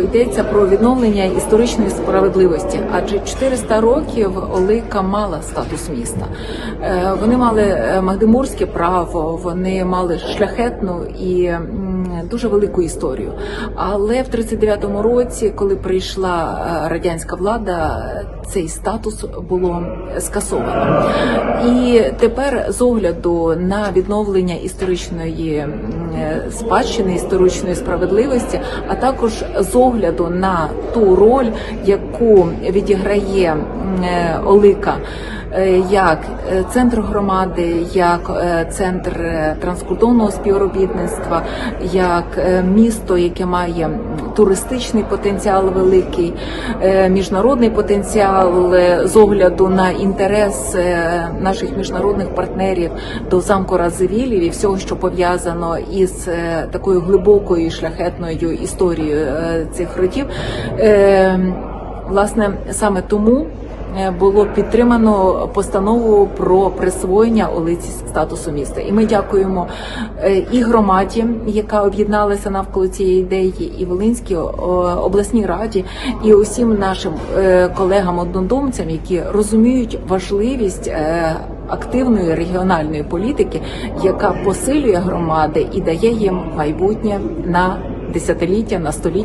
Йдеться про відновлення історичної справедливості, адже 400 років Олика мала статус міста. Е, Вони мали е, магдемурське право, вони мали шляхетну і дуже велику історію. Але в 39-му році, коли прийшла е, радянська влада, цей статус було скасовано. І тепер з огляду на відновлення історичної спадщини, історичної справедливості, а також з огляду на ту роль, яку відіграє е, Олика. е, Як е, центр громади, як центр транскордонного співробітництва, як місто, яке має туристичний потенціал великий, е, міжнародний потенціал е, з огляду на інтерес е, наших міжнародних партнерів до замку Разивілів і всього, що пов'язано із такою глибокою шляхетною історією цих родів. Власне, саме тому було підтримано постанову про присвоєння Олиці статусу міста. І ми дякуємо е, і громаді, яка об'єдналася навколо цієї ідеї, і Волинській обласній раді, і усім нашим е, колегам однодумцям, які розуміють важливість. е, Активної регіональної політики, яка посилює громади і дає їм майбутнє на десятиліття, на століття.